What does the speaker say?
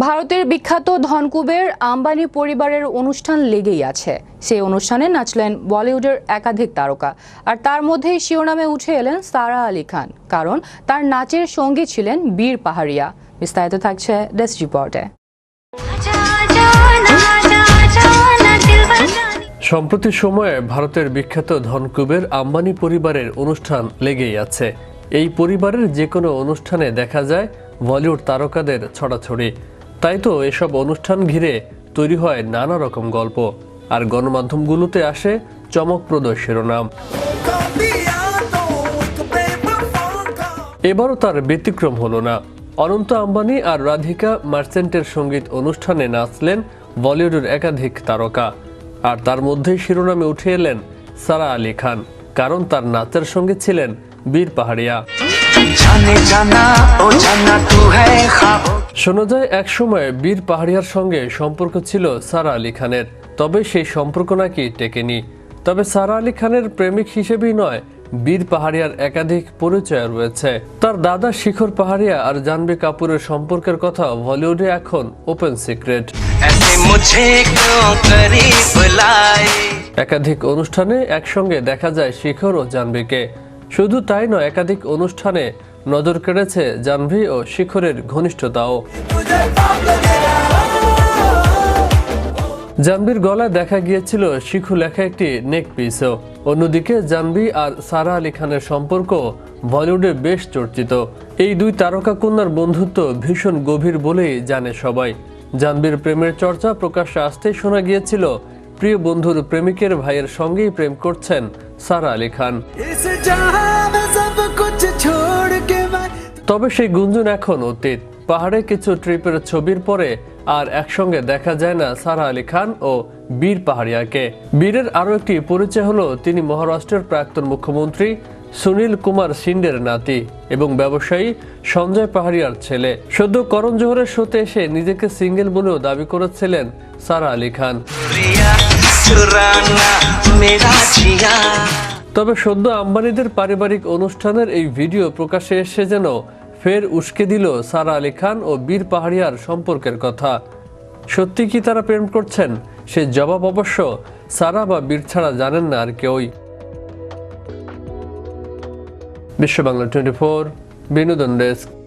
ভারতের বিখ্যাত ধনকুবের আম্বানি পরিবারের অনুষ্ঠান লেগেই আছে। সেই অনুষ্ঠানে নাচলেন বলিউডের একাধিক তারকা। আর তার মধ্যেই শিরোনামে উঠে এলেন সারা আলী খান, কারণ তার নাচের সঙ্গী ছিলেন বীর পাহাড়িয়া। বিস্তারিত থাকছে ডেস্ক রিপোর্টে। সম্প্রতি সময়ে ভারতের বিখ্যাত ধনকুবের আম্বানি পরিবারের অনুষ্ঠান লেগেই আছে। এই পরিবারের যে কোনো অনুষ্ঠানে দেখা যায় বলিউড তারকাদের ছড়াছড়ি। তাই তো এসব অনুষ্ঠান ঘিরে তৈরি হয় নানা রকম গল্প, আর গণমাধ্যমগুলোতে আসে চমকপ্রদ শিরোনাম। এবারও তার ব্যতিক্রম হলো না। অনন্ত আম্বানি আর রাধিকা মার্চেন্টের সংগীত অনুষ্ঠানে নাচলেন বলিউডের একাধিক তারকা, আর তার মধ্যেই শিরোনামে উঠে এলেন সারা আলী খান, কারণ তার নাচের সঙ্গে ছিলেন বীর পাহাড়িয়া। শোনা যায় একসময় বীর পাহাড়িয়ার সঙ্গে সম্পর্ক ছিল সারা আলী খানের। তবে সেই সম্পর্ক নাকি টেকেনি। তবে সারা আলী খানের প্রেমিক হিসেবেই নয় বীর পাহাড়িয়ার একাধিক পরিচয় রয়েছে। তার দাদা শিখর পাহাড়িয়া আর জানবি কাপুরের সম্পর্কের কথা বলিউডে এখন ওপেন সিক্রেট। একাধিক অনুষ্ঠানে একসঙ্গে দেখা যায় শিখর ও জানবিকে শুধু তাই নয় একাধিক অনুষ্ঠানে নজর কেড়েছে জাহ্নবী ও শিখরের ঘনিষ্ঠতাও। জানবির গলায় দেখা গিয়েছিল শিখু লেখা একটি নেক পিসও। অন্যদিকে জানবি আর সারা আলী খানের সম্পর্ক বলিউডে বেশ চর্চিত। এই দুই তারকা কন্যার বন্ধুত্ব ভীষণ গভীর বলেই জানে সবাই। জানবির প্রেমের চর্চা প্রকাশ্যে আসতেই শোনা গিয়েছিল, প্রিয় বন্ধুর প্রেমিকের ভাইয়ের সঙ্গেই প্রেম করছেন সারা আলী খান। তবে সেই গুঞ্জন এখন অতীত। পাহাড়ে কিছু ট্রিপের ছবির পরে আর একসঙ্গে দেখা যায় না সারা আলী খান ও বীর পাহাড়িয়াকে। বীরের আরও একটি পরিচয় হলো তিনি মহারাষ্ট্রের প্রাক্তন মুখ্যমন্ত্রী সুনীল কুমার সিন্ডের নাতি এবং ব্যবসায়ী সঞ্জয় পাহাড়িয়ার ছেলে। সদ্য করণ জোহরের শোতে এসে নিজেকে সিঙ্গেল বলেও দাবি করেছিলেন সারা আলী খান। তবে সদ্য আম্বানিদের পারিবারিক অনুষ্ঠানের এই ভিডিও প্রকাশে এসে যেন ফের উস্কে দিল সারা আলী খান ও বীর পাহাড়িয়ার সম্পর্কের কথা। সত্যি কি তারা প্রেম করছেন? সে জবাব অবশ্য সারা বা বীর ছাড়া জানেন না আর কেউই। বিশ্ব বাংলা টোয়েন্টি ফোর, বিনোদন ডেস্ক।